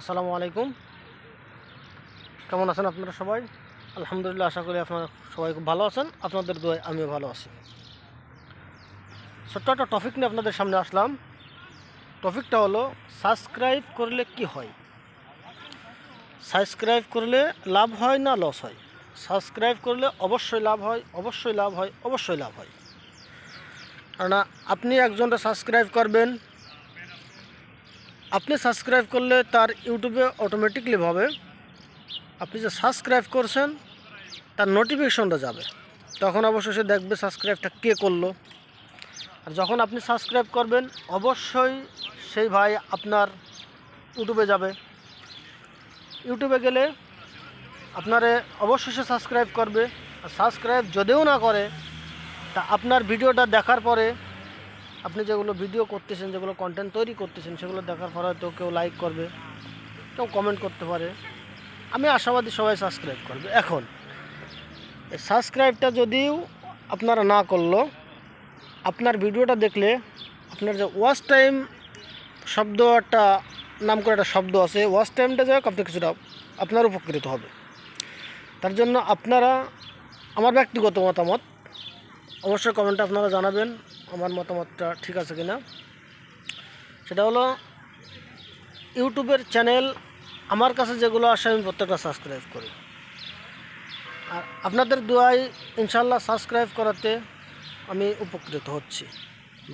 আসসালামু আলাইকুম। কেমন আছেন আপনারা সবাই? আলহামদুলিল্লাহ, আশা করি আপনারা সবাই খুব ভালো আছেন। আপনাদের দোয়ায় আমিও ভালো আছি। ছোট্ট একটা টপিক নিয়ে আপনাদের সামনে আসলাম। টপিকটা হলো সাবস্ক্রাইব করলে কি হয়? সাবস্ক্রাইব করলে লাভ হয় না লস হয়? সাবস্ক্রাইব করলে অবশ্যই লাভ হয়, অবশ্যই লাভ হয়, অবশ্যই লাভ হয়। কেননা, আপনি একজনটা সাবস্ক্রাইব করবেন আপনি সাবস্ক্রাইব করলে তার ইউটিউবে অটোমেটিকলি ভাবে আপনি যে সাবস্ক্রাইব করছেন, তার নোটিফিকেশনটা যাবে। তখন অবশ্যই সে দেখবে সাবস্ক্রাইবটা কে করল। আর যখন আপনি সাবস্ক্রাইব করবেন, অবশ্যই সেই ভাই আপনার ইউটিউবে যাবে। ইউটিউবে গেলে আপনারে অবশ্যই সে সাবস্ক্রাইব করবে। আর সাবস্ক্রাইব যদিও না করে, তা আপনার ভিডিওটা দেখার পরে আপনি যেগুলো ভিডিও করতেছেন, যেগুলো কন্টেন্ট তৈরি করতেছেন, সেগুলো দেখার পর হয়তো কেউ লাইক করবে, কেউ কমেন্ট করতে পারে। আমি আশাবাদী সবাই সাবস্ক্রাইব করবে। এখন সাবস্ক্রাইবটা যদিও আপনারা না করল, আপনার ভিডিওটা দেখলে আপনার যে ওয়াচ টাইম শব্দ একটা নাম করে একটা শব্দ আছে ওয়াচ টাইমটা যাই আপনি কিছুটা আপনার উপকৃত হবে। তার জন্য আপনারা, আমার ব্যক্তিগত মতামত অবশ্যই কমেন্টে আপনারা জানাবেন আমার মতামতটা ঠিক আছে কিনা। সেটা হলো, ইউটিউবের চ্যানেল, আমার কাছে যেগুলো আসে আমি প্রত্যেকটা সাবস্ক্রাইব করি। আর আপনাদের দোয়াই ইনশাল্লাহ সাবস্ক্রাইব করাতে আমি উপকৃত হচ্ছি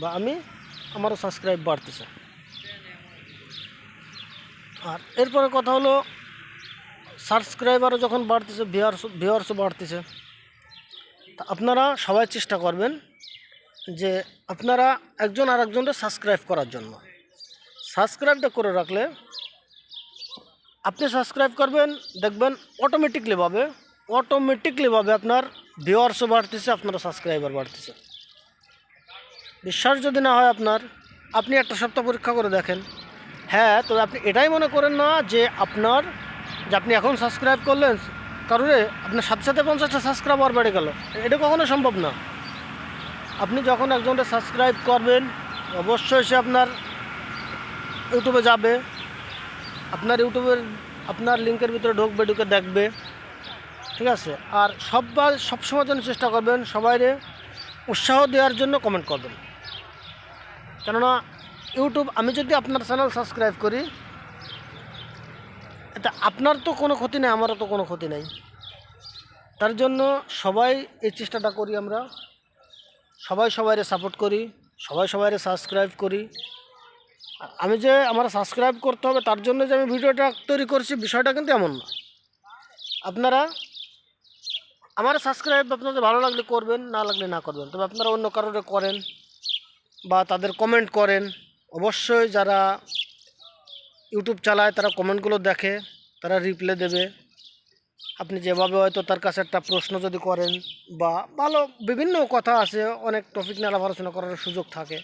বা আমি আমারও সাবস্ক্রাইব বাড়তেছে। আর এরপরে কথা হলো সাবস্ক্রাইবারও যখন বাড়তেছে ভিউয়ার্স ভিউয়ার্সও বাড়তেছে। আপনারা সবাই চেষ্টা করবেন যে আপনারা একজন আর একজনকে সাবস্ক্রাইব করার জন্য। সাবস্ক্রাইবটা করে রাখলে আপনি সাবস্ক্রাইব করবেন, দেখবেন অটোমেটিকলিভাবে অটোমেটিকলিভাবে আপনার ভিউয়ার্সও বাড়তেছে আপনারা সাবস্ক্রাইবার বাড়তেছে। বিশ্বাস যদি না হয় আপনার, আপনি একটা সপ্তাহ পরীক্ষা করে দেখেন। হ্যাঁ তবে আপনি এটাই মনে করেন না যে আপনার, যে আপনি এখন সাবস্ক্রাইব করলেন কারণে আপনার সাথে সাথে পঞ্চাশটা সাবস্ক্রাইবার বেড়ে গেল। এটা কখনো সম্ভব না। আপনি যখন একজনকে সাবস্ক্রাইব করবেন, অবশ্যই সে আপনার ইউটিউবে যাবে। আপনার ইউটিউবের আপনার লিঙ্কের ভিতরে ঢুকবে, ঢুকে দেখবে। ঠিক আছে? আর সববার সবসময় জন্য চেষ্টা করবেন সবাইরে উৎসাহ দেওয়ার জন্য কমেন্ট করবেন। কেননা ইউটিউব আমি যদি আপনার চ্যানেল সাবস্ক্রাইব করি এটা আপনার তো কোনো ক্ষতি নেই, আমারও তো কোনো ক্ষতি নেই। তার জন্য সবাই এই চেষ্টাটা করি আমরা। সবাই সবাইরে সাপোর্ট করি, সবাই সবাইরে সাবস্ক্রাইব করি। আমি যে আমার সাবস্ক্রাইব করতে হবে, তার জন্য যে আমি ভিডিওটা তৈরি করছি, বিষয়টা কিন্তু এমন না। আপনারা আমার সাবস্ক্রাইব আপনাদের ভালো লাগলে করবেন, না লাগলে না করবেন। তবে আপনারা অন্য কারোরে করেন বা তাদের কমেন্ট করেন। অবশ্যই যারা ইউটিউব চালায়, তারা কমেন্টগুলো দেখে, তারা রিপ্লে দেবে। আপনি যেভাবে হয়তো তার কাছে একটা প্রশ্ন যদি করেন বা ভালো বিভিন্ন কথা আছে, অনেক টপিক নিয়ে আলাপ আলোচনা করার সুযোগ থাকে।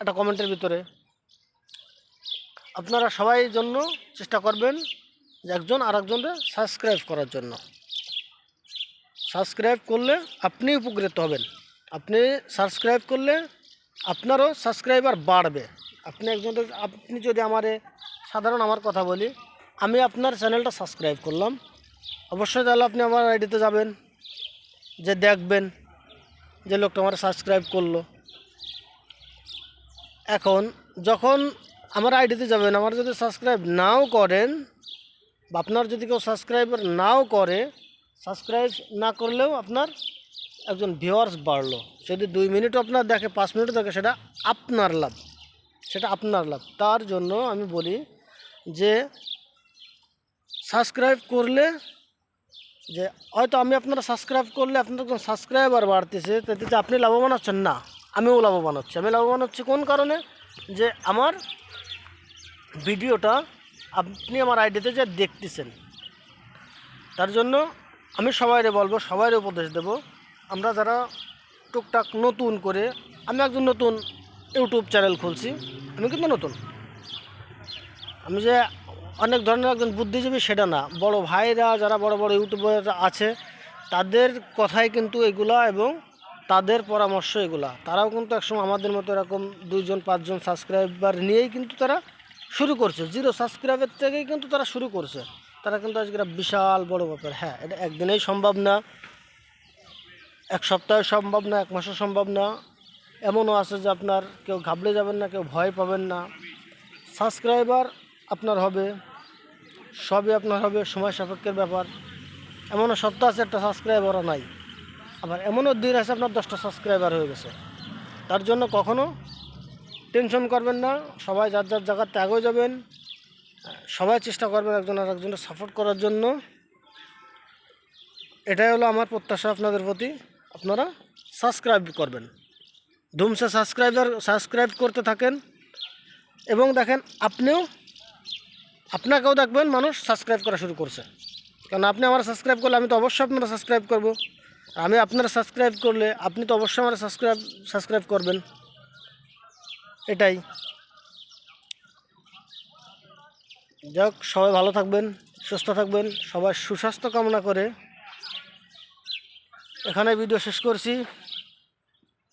একটা কমেন্টের ভিতরে, আপনারা সবাই জন্য চেষ্টা করবেন যে একজন আর একজনকে সাবস্ক্রাইব করার জন্য। সাবস্ক্রাইব করলে আপনি উপকৃত হবেন। আপনি সাবস্ক্রাইব করলে আপনারও সাবস্ক্রাইবার বাড়বে। আপনি একজন আপনি যদি আমারে সাধারণ আমার কথা বলি, আমি আপনার চ্যানেলটা সাবস্ক্রাইব করলাম। অবশ্যই তাহলে আপনি আমার আইডিতে যাবেন, যে দেখবেন যে লোকটা আমার সাবস্ক্রাইব করল। এখন যখন আমার আইডিতে যাবেন, আমার যদি সাবস্ক্রাইব নাও করেন বা আপনার যদি কেউ সাবস্ক্রাইবার নাও করে সাবস্ক্রাইব না করলেও আপনার একজন ভিউয়ার্স বাড়লো। যদি দুই মিনিটও আপনার দেখে, পাঁচ মিনিট দেখে, সেটা আপনার লাভ। সেটা আপনার লাভ। তার জন্য আমি বলি যে সাবস্ক্রাইব করলে যে, হয়তো আমি আপনারা সাবস্ক্রাইব করলে আপনার একজন সাবস্ক্রাইবার বাড়তেছে তাতে যে আপনি লাভবান হচ্ছেন না, আমিও লাভবান হচ্ছি। আমি লাভবান হচ্ছি কোন কারণে? যে আমার ভিডিওটা আপনি আমার আইডিতে যে দেখতেছেন, তার জন্য আমি সবাইরে বলব, সবাইরে উপদেশ দেব। আমরা যারা টুকটাক নতুন করে, আমি একজন নতুন ইউটিউব চ্যানেল খুলছি। আমি কিন্তু নতুন। আমি যে অনেক ধরনের একজন বুদ্ধিজীবী, সেটা না। বড় ভাইরা, যারা বড় বড় ইউটিউবার আছে, তাদের কথাই কিন্তু এগুলা এবং তাদের পরামর্শ এগুলা। তারাও কিন্তু একসময় আমাদের মতো এরকম দুইজন, পাঁচজন সাবস্ক্রাইবার নিয়েই কিন্তু তারা শুরু করছে। জিরো সাবস্ক্রাইবের থেকেই কিন্তু তারা শুরু করছে। তারা কিন্তু আজকে বিশাল বড় ব্যাপার। হ্যাঁ এটা একদিনেই সম্ভব না। এক সপ্তাহে সম্ভব না, এক মাসে সম্ভব না। এমনও আছে যে আপনার কেউ ঘাবড়ে যাবেন না, কেউ ভয় পাবেন না। সাবস্ক্রাইবার আপনার হবে, সবই আপনার হবে, সময় সাপেক্ষের ব্যাপার। এমনও সপ্তাহ আছে একটা সাবস্ক্রাইবারও নাই। আবার এমনও দিন আছে আপনার দশটা সাবস্ক্রাইবার হয়ে গেছে। তার জন্য কখনো টেনশন করবেন না, সবাই যার যার জায়গার ত্যাগও যাবেন। সবাই চেষ্টা করবেন একজন আর একজনের সাপোর্ট করার জন্য। এটাই হলো আমার প্রত্যাশা আপনাদের প্রতি। আপনারা সাবস্ক্রাইব করবেন। ধুমসে সাবস্ক্রাইবার সাবস্ক্রাইব করতে থাকেন। এবং দেখেন, আপনিও, আপনাকেও দেখবেন মানুষ সাবস্ক্রাইব করা শুরু করছে। কারণ আপনি আমার সাবস্ক্রাইব করলে আমি তো অবশ্যই আপনারা সাবস্ক্রাইব করব। আমি আপনারা সাবস্ক্রাইব করলে আপনি তো অবশ্যই আমার সাবস্ক্রাইব সাবস্ক্রাইব করবেন। এটাই। যাক, সবাই ভালো থাকবেন, সুস্থ থাকবেন, সবার সুস্বাস্থ্য কামনা করে এখানে ভিডিও শেষ করছি।